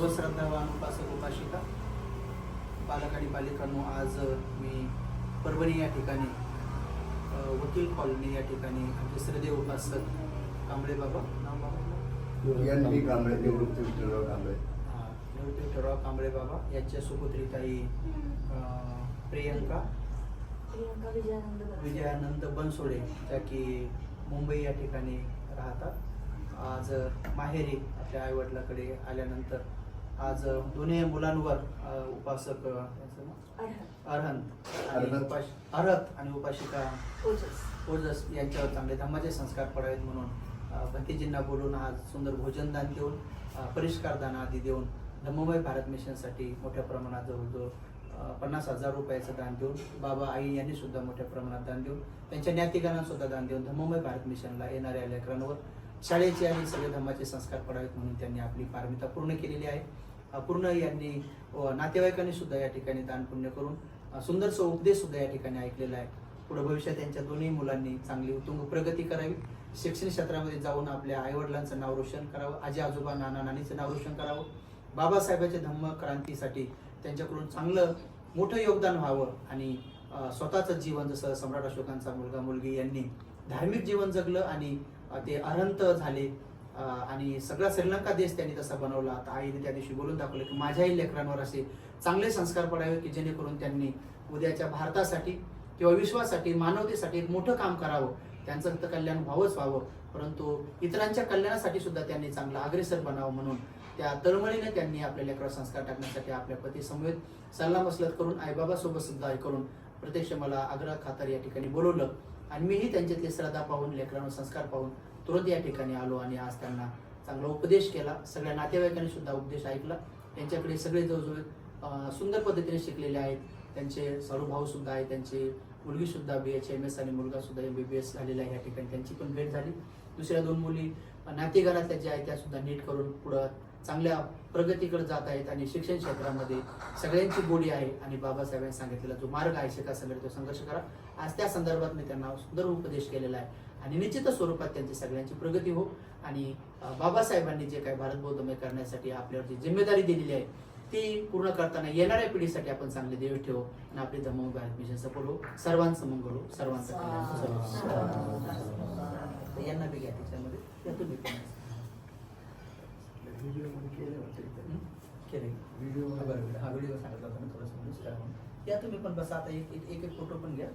श्रद्धावान उपासक उपासिका बालक आणि बालिकांनो आज मी परभणी या ठिकाणी वकील कॉलनी या ठिकाणी आमचे श्रद्धेय उपासक कांबळे बाबा. नाव बाबा? कांबळे निवृत्ती विठ्ठलराव कांबळे. हा, निवृत्ती विठ्ठलराव कांबळे बाबा. यांच्या सुपुत्री ताई अ, प्रियंका. प्रियंका विजयानंद बनसोडे. विजयानंद बनसोडे ज्या की मुंबई या ठिकाणी राहतात. आज माहेरी आपल्या आईवडिलाकडे आल्यानंतर आज दोन्ही मुलांवर उपासक. अरहंत आणि अरहत. आणि उपासिका ओजस. ओजस यांच्यावर चांगले धम्माचे संस्कार पडावेत म्हणून भंतेजींना बोलून आज सुंदर भोजन दान देऊन परिष्कार दान आदी देऊन धम्ममय भारत मिशनसाठी मोठ्या प्रमाणात जवळजवळ पन्नास हजार रुपयाचं दान देऊन बाबा आई यांनी सुद्धा मोठ्या प्रमाणात दान देऊन त्यांच्या ज्ञातिकांना सुद्धा दान देऊन धम्ममय भारत मिशनला येणाऱ्या लेकरांवर शाळेचे आणि सगळे धर्माचे संस्कार पडावेत म्हणून त्यांनी आपली पारमिता पूर्ण केलेली आहे. पूर्ण यांनी नातेवाईकांनी सुद्धा या ठिकाणी दान पुण्य करून सुंदरसा उपदेश सुद्धा या ठिकाणी ऐकलेला आहे. पुढे भविष्यात त्यांच्या दोन्ही मुलांनी चांगली उत्तुंग प्रगती करावी. शिक्षण क्षेत्रामध्ये जाऊन आपल्या आईवडिलांचं नाव रोशन करावं. आजी आजोबा नाना नानीचं नाव रोशन करावं. बाबासाहेबांच्या धम्म क्रांतीसाठी त्यांच्याकडून चांगलं मोठं योगदान व्हावं आणि स्वतःचं जीवन जसं सम्राट अशोकांचा मुलगा मुलगी यांनी धार्मिक जीवन जगलं आणि ते अरंत झाले. आणि सगळा श्रीलंका देश त्यांनी तसा बनवला. तर आईने त्या दिवशी बोलून दाखवलं की माझ्याही लेकरांवर असे चांगले संस्कार पडावे की जेणेकरून त्यांनी उद्याच्या भारतासाठी किंवा विश्वासाठी मानवतेसाठी एक मोठं काम करावं. त्यांचं तर कल्याण व्हावंच व्हावं. परंतु इतरांच्या कल्याणासाठी सुद्धा त्यांनी चांगलं अग्रेसर बनावं म्हणून त्या तळमळीने त्यांनी आपल्या लेकरावर संस्कार टाकण्यासाठी आपल्या पती समवेत सल्ला मसलत करून आईबाबासोबत सुद्धा हे करून प्रत्यक्ष मला आग्रह खातर या ठिकाणी बोलवलं आणि मीही त्यांच्यातली श्रद्धा पाहून लेकरांवर संस्कार पाहून तुरंत या ठिकाणी आलो आणि आज त्यांना चांगला उपदेश केला. सगळ्या नातेवाईकांनी सुद्धा उपदेश ऐकला. त्यांच्याकडे सगळे जवळजवळ सुंदर पद्धतीने शिकलेले आहेत. त्यांचे भाऊ सुद्धा आहेत त्यांची मुलगी सुद्धा बी एच एम एस आणि मुलगा सुद्धा एम बी बी एस झालेला आहे या ठिकाणी. त्यांची पण भेट झाली. दुसऱ्या दोन मुली नातेघरातल्या ज्या आहेत त्या सुद्धा नीट करून पुढं चांगल्या प्रगतीकडे जात आहेत आणि शिक्षण क्षेत्रामध्ये सगळ्यांची गोडी आहे आणि बाबासाहेबांनी सांगितलेला जो मार्ग आहे शिका संघर्ष तो संघर्ष करा. आज त्या संदर्भात मी त्यांना सुंदर उपदेश केलेला आहे आणि निश्चितच स्वरूपात त्यांची सगळ्यांची प्रगती हो आणि बाबासाहेबांनी जे काही भारत बौद्धमय करण्यासाठी आपल्यावर जी जिम्मेदारी दिलेली आहे ती पूर्ण करताना येणाऱ्या पिढीसाठी आपण चांगले देव ठेवू आणि आपले धम्म भारत मिशन सफल हो सर्वांचं मंगळ हो सर्वांचं यांना बी घ्या त्याच्यामध्ये. व्हिडिओमध्ये केले वाटतं. केले. व्हिडिओ हा बरं हा व्हिडिओ सांगितला होता मी थोडंसं म्हणून. या तुम्ही पण बसा आता एक एक एक फोटो पण घ्या.